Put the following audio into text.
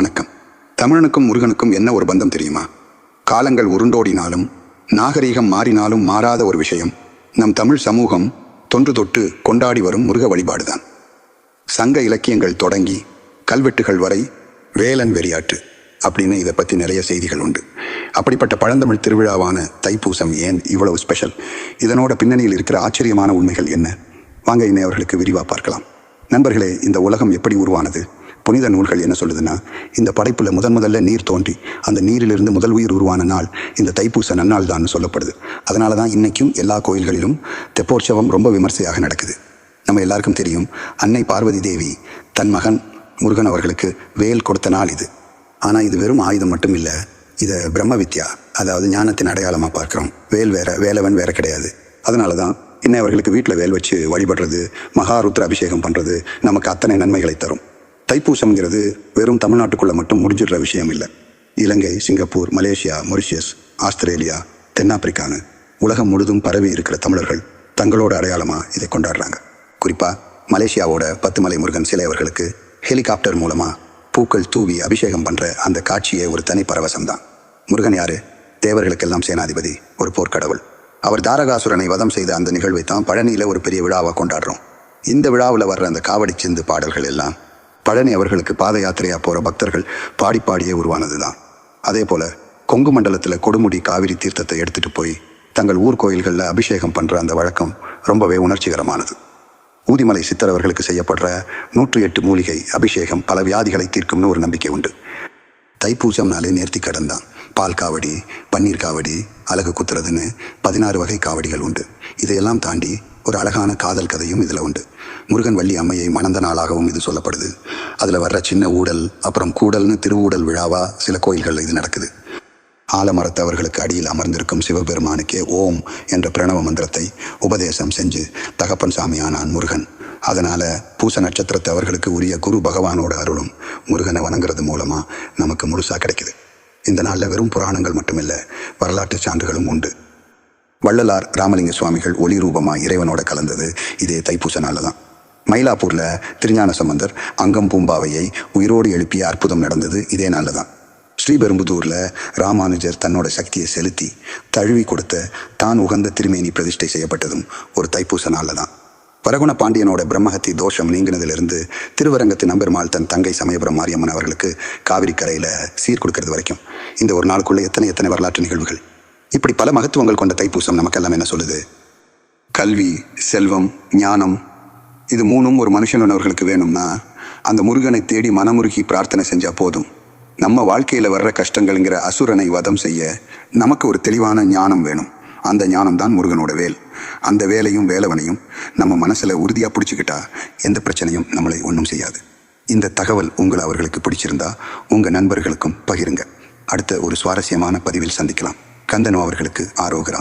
வணக்கம். தமிழனுக்கும் முருகனுக்கும் என்ன ஒரு பந்தம் தெரியுமா? காலங்கள் உருண்டோடினாலும் நாகரீகம் மாறினாலும் மாறாத ஒரு விஷயம். நம் தமிழ் சமூகம் தொன்று தொட்டு கொண்டாடி வரும் முருக வழிபாடுதான். சங்க இலக்கியங்கள் தொடங்கி கல்வெட்டுகள் வரை வேலன் வெறியாட்டு அப்படின்னு இதை பற்றி நிறைய செய்திகள் உண்டு. அப்படிப்பட்ட பழந்தமிழ் திருவிழாவான தைப்பூசம் ஏன் இவ்வளவு ஸ்பெஷல் இதனோட பின்னணியில் இருக்கிற ஆச்சரியமான உண்மைகள் என்ன? வாங்க இன்னை அவர்களுக்கு விரிவாக பார்க்கலாம். நண்பர்களே இந்த உலகம் எப்படி உருவானது? புனித நூல்கள் என்ன சொல்லுதுன்னா இந்த படைப்பில் முதன் முதல்ல நீர் தோன்றி அந்த நீரிலிருந்து முதல் உயிர் உருவான நாள் இந்த தைப்பூச நன்னாள் தான் சொல்லப்படுது. அதனால தான் இன்றைக்கும் எல்லா கோயில்களிலும் தெப்போற்சவம் ரொம்ப விமர்சையாக நடக்குது. நம்ம எல்லாருக்கும் தெரியும் அன்னை பார்வதி தேவி தன் மகன் முருகன் அவர்களுக்கு வேல் கொடுத்த நாள் இது. ஆனால் இது வெறும் ஆயுதம் மட்டும் இல்லை இதை பிரம்ம வித்யா அதாவது ஞானத்தின் அடையாளமாக பார்க்குறோம். வேல் வேற வேலவன் வேற கிடையாது. அதனால தான் இன்னை அவர்களுக்கு வீட்டில் வேல் வச்சு வழிபடுறது மகாருத்ர அபிஷேகம் பண்ணுறது நமக்கு அத்தனை நன்மைகளை தரும். தைப்பூசம்ங்கிறது வெறும் தமிழ்நாட்டுக்குள்ளே மட்டும் முடிஞ்சிடுற விஷயம் இல்லை. Ilangai Singapore Malaysia Mauritius Australia தென்னாப்பிரிக்கான்னு உலகம் முழுதும் பரவி இருக்கிற தமிழர்கள் தங்களோட அடையாளமாக இதை கொண்டாடுறாங்க. குறிப்பாக மலேசியாவோட பத்துமலை முருகன் சிலை அவர்களுக்கு ஹெலிகாப்டர் மூலமாக பூக்கள் தூவி அபிஷேகம் பண்ணுற அந்த காட்சியே ஒரு தனி பரவசம்தான். முருகன் யாரு? தேவர்களுக்கெல்லாம் சேனாதிபதி ஒரு போர்க்கடவுள். அவர் தாரகாசுரனை வதம் செய்த அந்த நிகழ்வை தான் பழனியில் ஒரு பெரிய விழாவாக கொண்டாடுறோம். இந்த விழாவில் வர்ற அந்த காவடி சிந்து பாடல்கள் எல்லாம் பழனி அவர்களுக்கு பாத யாத்திரையா போற பக்தர்கள் பாடி பாடியே உருவானது தான் அதே போல கொங்கு மண்டலத்தில் கொடுமுடி காவிரி தீர்த்தத்தை எடுத்துட்டு போய் தங்கள் ஊர் கோயில்களில் அபிஷேகம் பண்ற அந்த வழக்கம் ரொம்பவே உணர்ச்சிகரமானது. ஊதிமலை சித்தரவர்களுக்கு செய்யப்படுற நூற்றி எட்டு மூலிகை அபிஷேகம் பல வியாதிகளை தீர்க்கும்னு ஒரு நம்பிக்கை உண்டு. தைப்பூசம்னாலே நேர்த்தி கடன் தான். பால் காவடி பன்னீர் காவடி அழகு குத்துறதுன்னு பதினாறு வகை காவடிகள் உண்டு. இதையெல்லாம் தாண்டி ஒரு அழகான காதல் கதையும் இதில் உண்டு. முருகன் வள்ளி அம்மையை மணந்த நாளாகவும் இது சொல்லப்படுது. அதில் வர்ற சின்ன ஊடல் அப்புறம் கூடல்னு திருவூடல் விழாவா சில கோயில்களில் இது நடக்குது. ஆலமரத்தவர்களுக்கு அடியில் அமர்ந்திருக்கும் சிவபெருமானுக்கே ஓம் என்ற பிரணவ மந்திரத்தை உபதேசம் செஞ்சு தகப்பன் சாமியானான் முருகன். அதனால் பூச நட்சத்திரத்தை அவர்களுக்கு உரிய குரு பகவானோட அருளும் முருகனை வணங்குறது மூலமாக நமக்கு முழுசா கிடைக்குது. இந்த நாளில் வெறும் புராணங்கள் மட்டுமில்லை வரலாற்று சான்றுகளும் உண்டு. வள்ளலார் ராமலிங்க சுவாமிகள் ஒளி ரூபமா இறைவனோட கலந்தது இதே தைப்பூச நாளில் தான் மயிலாப்பூர்ல திருஞான சம்பந்தர் அங்கம் பூம்பாவையை உயிரோடு எழுப்பிய அற்புதம் நடந்தது இதே நாளில் தான் ஸ்ரீபெரும்புதூர்ல ராமானுஜர் தன்னோட சக்தியை செலுத்தி தழுவி கொடுத்த தான் உகந்த திருமேனி பிரதிஷ்டை செய்யப்பட்டதும் ஒரு தைப்பூச நாளில் தான் வரகுண பாண்டியனோட பிரம்மஹத்தி தோஷம் நீங்கினதிலிருந்து திருவரங்கத்து நம்பெருமாள் தன் தங்கை சமயபுரம் மாரியம்மன் அவர்களுக்கு காவிரி கரையில சீர் கொடுக்கறது வரைக்கும். இந்த ஒரு நாளுக்குள்ள எத்தனை எத்தனை வரலாற்று நிகழ்வுகள்? இப்படி பல மகத்துவங்கள் கொண்ட தைப்பூசம் நமக்கெல்லாம் என்ன சொல்லுது? கல்வி செல்வம் ஞானம் இது மூணும் ஒரு மனுஷனவர்களுக்கு வேணும்னா அந்த முருகனை தேடி மனமுருகி பிரார்த்தனை செஞ்சா போதும். நம்ம வாழ்க்கையில் வர்ற கஷ்டங்கள்ங்கிற அசுரனை வதம் செய்ய நமக்கு ஒரு தெளிவான ஞானம் வேணும். அந்த ஞானம் தான் முருகனோட வேல். அந்த வேலையும் வேலவனையும் நம்ம மனசில் உறுதியாக பிடிச்சிக்கிட்டா எந்த பிரச்சனையும் நம்மளை ஒன்றும் செய்யாது. இந்த தகவல் உங்களை அவர்களுக்கு பிடிச்சிருந்தா உங்கள் நண்பர்களுக்கும் பகிருங்க. அடுத்த ஒரு சுவாரஸ்யமான பதிவில் சந்திக்கலாம். கந்தனு அவர்களுக்கு ஆரோகரா.